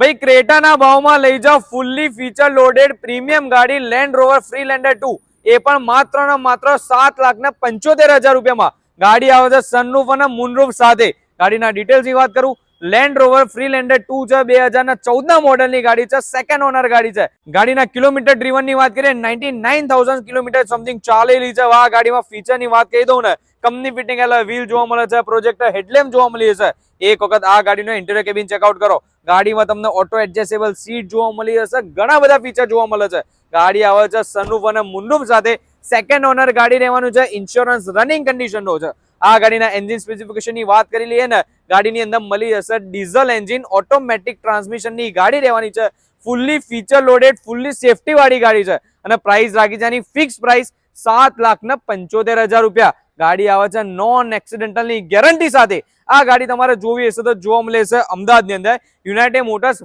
ભાઈ, ક્રેટાના ભાવમાં લઈ જાઓ. ફૂલ્લી ફીચર લોડેડ પ્રીમિયમ ગાડી Land Rover Freelander two એ પણ માત્ર ને માત્ર સાત લાખ ને પંચોતેર હજાર રૂપિયામાં. ગાડી આવે છે સનરૂફ અને મૂનરૂફ સાથે. ગાડીના ડિટેલ્સની વાત કરું. Land Rover Freelander two છે બે હજારના ચૌદના મોડલની ગાડી છે સેકન્ડ ઓનર ગાડી છે. ગાડીના કિલોમીટર ડ્રીવનની વાત કરીએ ninety nine thousand kilometre something ચાલેલી છે. આ ગાડીમાં ફીચરની વાત કહી દઉં ને કંપની ફિટિંગ એટલે વ્હીલ જોવા મળે છે પ્રોજેક્ટર હેડલેમ્પ જોવા મળી છે. એક વખત આ ગાડીનો ઇન્ટિરિયર કેબિન ચેકઆઉટ કરો. ગાડીમાં તમને ઓટો એડજસ્ટેબલ સીટ જોવા મળી હશે ઘણા બધા ફીચર જોવા મળે છે. ગાડી આવે છે સનરૂફ અને મુનરૂફ સાથે. સેકન્ડ ઓનર ગાડી રહેવાનું છે ઇન્સ્યોરન્સ રનિંગ કન્ડિશનનો છે. આ ગાડીના એન્જિન સ્પેસિફિકેશનની વાત કરી લઈએ ને ગાડીની અંદર મળી જશે. ડીઝલ એન્જિન, ઓટોમેટિક ટ્રાન્સમિશનની ગાડી રહેવાની છે. ફૂલ્લી ફીચર લોડેડ, ફૂલ્લી સેફટીવાળી ગાડી છે. અને પ્રાઇસ રાખી છે એની ફિક્સ પ્રાઇસ સાત લાખ ને પંચોતેર હજાર રૂપિયા. ગાડી આવે છે નોન એક્સિડેન્ટલની ગેરંટી સાથે. આ ગાડી તમારે જોવી હશે તો જોવા મળે છે અમદાવાદની અંદર. United motors